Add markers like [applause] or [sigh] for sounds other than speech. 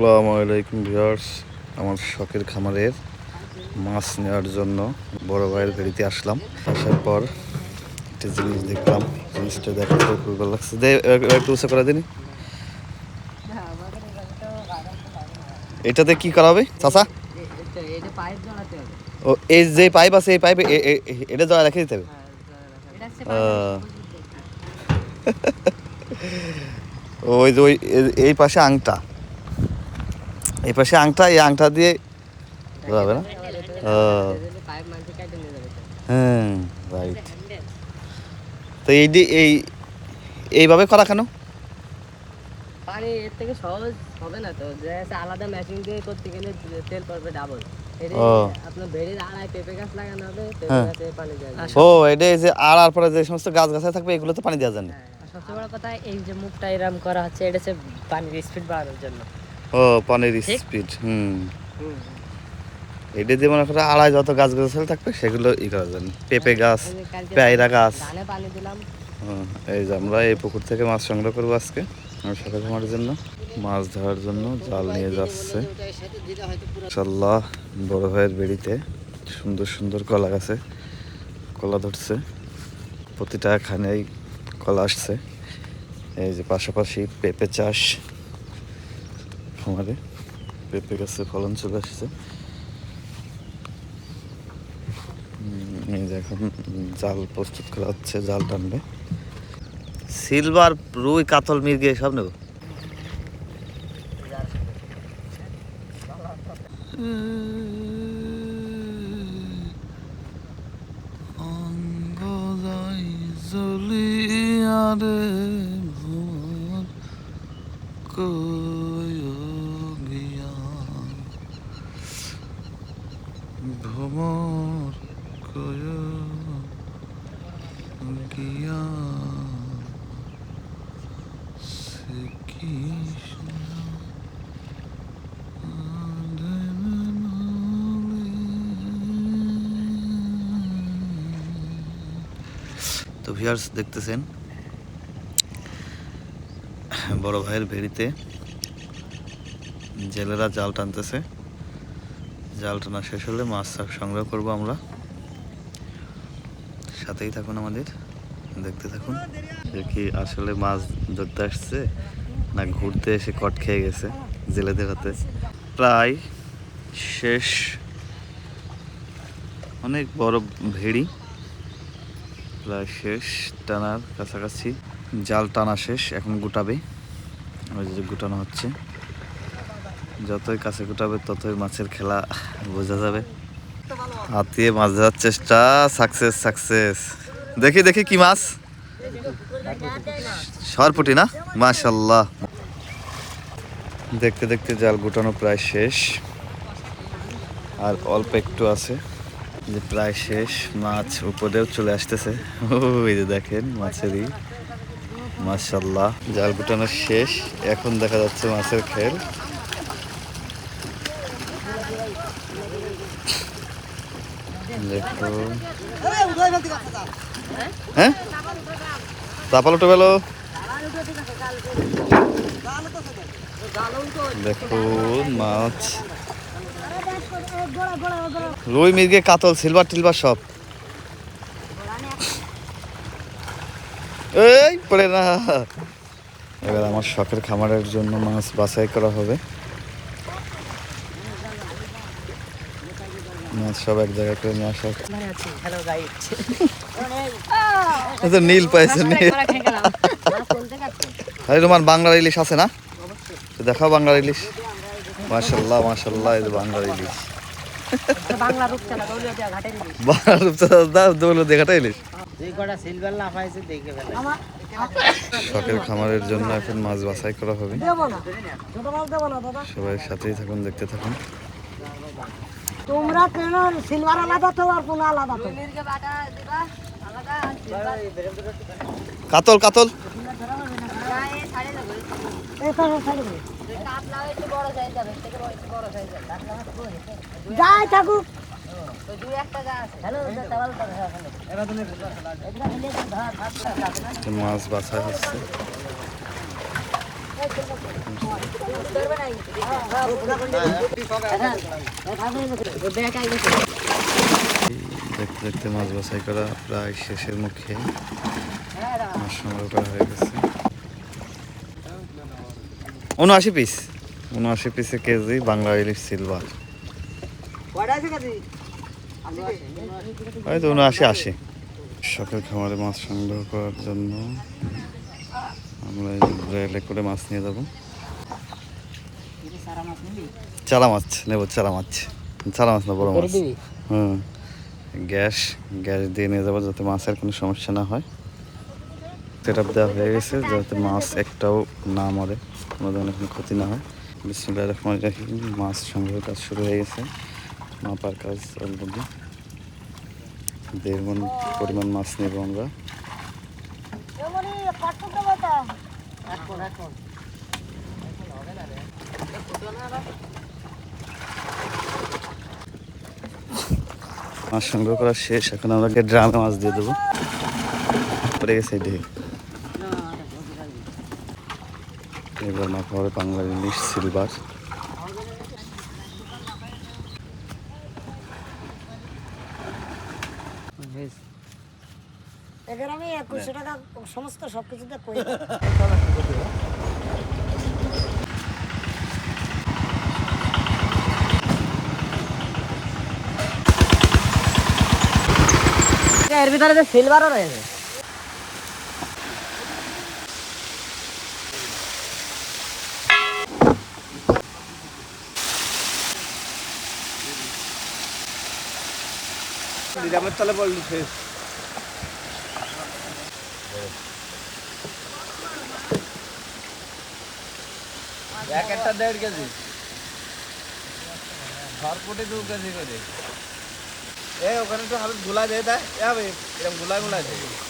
আসসালামু আলাইকুম ভিউয়ার্স। আমার শখের খামারের মাছ নেওয়ার জন্য বড় ভাইয়ের গাড়িতে আসলাম। আসার পর একটা জিনিস দেখলাম, জিনিসটা দেখতে খুব ভালো লাগছে। একটু উঁচু করে দিন এটাতে কি করা হবে, চাচা? ও, এই যে পাইপ আছে, এই পাইপে এটা জড়া রেখে দিতে হবে। [laughs] ওই যে ওই এই পাশে আংটা। এই পাশে আংটা এই আংটা দিয়ে যাবে না? হ্যাঁ রাইট তো এই এই এইভাবে করা কেন? পানি এর থেকে সহজ হবে না তো। যে আলাদা মেশিন দিয়ে করতে গেলে তেল পড়বে ডাবল ও। আপনার বেড়ির আড়াই পেঁপে গাছ লাগানো হবে পেঁপে হ্যাঁ। এটা যে আর আর পরে যে সমস্ত গাছ গাছা থাকবে এগুলো তো পানি দেওয়া যায় না সবচেয়ে বড় কথা এই যে মুখটা এরম করা হচ্ছে এটা হচ্ছে পানির স্পিড বাড়ানোর জন্য। ও পানির স্পিড হুম। এটা দিয়ে মনে করে আড়াই যত গাছ গাছালি থাকবে সেগুলো ই করা পেঁপে গাছ এই পেয়ারা গাছ। এই যে আমরা এই পুকুর থেকে মাছ সংগ্রহ করব আজকে আমার সাথে খামার জন্য। মাছ ধরার জন্য জাল নিয়ে যাচ্ছে। ইনশাল্লাহ বড় ভাইয়ের বেড়িতে সুন্দর সুন্দর কলা গাছে কলা ধরছে। প্রতিটা খানেই কলা আসছে। এই যে পাশাপাশি পেঁপে চাষ। খামারে পেঁপে গাছে ফলন চলে আসছে। উম, এই যে এখন জাল প্রস্তুত করা হচ্ছে জাল টানবে। সিলভার রুই কাতল মির্গে সব নেব? ভ্রমর গিয়া তো ভিউয়ার্স দেখতেছেন? বড় ভাইয়ের ভেড়িতে জেলেরা জাল টানতেছে। জাল টানা শেষ হলে মাছ সংগ্রহ করব আমরা। সাথেই থাকুন আমাদের, দেখতে থাকুন। সে কি আসলে মাছ ধরতে আসছে, না ঘুরতে এসে কট খেয়ে গেছে জেলেদের হাতে? প্রায় শেষ, অনেক বড় ভেড়ি। প্রায় শেষ টানার কাছাকাছি। জাল টানা শেষ, এখন গুটাবে। ওই যে গুটানো হচ্ছে। যতই কাছে গুটাবে ততই মাছের খেলা বোঝা যাবে। হাতিয়ে মাছ ধরার চেষ্টা সাকসেস সাকসেস দেখি দেখি কি মাছ। সরপুটি না? মাশাল্লাহ দেখতে দেখতে জাল গুটানো প্রায় শেষ। আর অল্প একটু আছে। যে প্রায় শেষ, মাছ উপরেও চলে আসতেছে। ওই যে দেখেন মাছেরই। মাশাল্লাহ জাল গুটানো শেষ। এখন দেখা যাচ্ছে মাছের খেল। দেখো। হ্যাঁ? চাপাল উঠে গেল দেখো মাছ। রুই মির্গে কাতল সিলভার টিলভার সব। এই পড়ে না। এবার আমার শখের খামারের জন্য মাছ বাছাই করা হবে। মাছ সব এক জায়গায় করে নিয়ে আসা এই তো নীল পাইছে আরে রোমান বাংলার ইলিশ আছে না? দেখাও বাংলার ইলিশ। মাশাল্লাহ মাশাল্লাহ এই বাংলার ইলিশ। বাংলার রূপচাঁদা দৌলত দেখাটা ইলিশ। দুই কটা সিলভার না পাইছে দেখে ফেলে। শখের খামারের জন্য এখন মাছ বাছাই করা হবে। না। ছোট মাছ দেবো না দাদা। সবাই সাথেই থাকুন দেখতে থাকুন। তোমরা কেন সিলভার আলাদা তো আর কোনো আলাদা তো? কাতল কাতল। মাছ যাই থাকুক। তো দুই আছে দেখতে দেখতে মাছ বাছাই করা প্রায় শেষের মুখে। মাছ সংগ্রহ করা হয়ে গেছে। উনআশি পিস উনআশি পিসে কেজি বাংলা ইলিশ সিলভার হয়তো উনআশি আশি। সকাল খামারে মাছ সংগ্রহ করার জন্য। আমরা রেলে করে মাছ নিয়ে যাব। চালা মাছ নেব? চালা মাছ চালা মাছ। না বড় মাছ। হুম। গ্যাস গ্যাস দিয়ে নিয়ে যাব যাতে মাছের কোনো সমস্যা না হয়। সেট আপ দেওয়া হয়ে গেছে যাতে মাছ একটাও না মরে কোনো ধরনের কোনো ক্ষতি না হয়। বিসমুল্লাহ রহমান রাহিম মাছ সংগ্রহের কাজ শুরু হয়ে গেছে। মাপার কাজ অলরেডি দেড় মন পরিমাণ মাছ নেব আমরা। মাছ সংগ্রহ করা শেষ এখন আমরা ড্রামে মাছ দিয়ে দেবো। পড়ে গেছে এবার মাখা হবে বাংলা ইলিশ সিলভার। এদের আমি একুশশো টাকা সমস্ত সব কিছুতে কই এর ভিতরে যে সিলভারও রয়েছে। নিরামের তলে পড়লি শেষ। এক একটা দেড় কেজি। সরপুটি দু কেজি করে। এ ওখানে তো হালতগুলা দিয়ে তাই এরকমগুলা গুলা দেয়।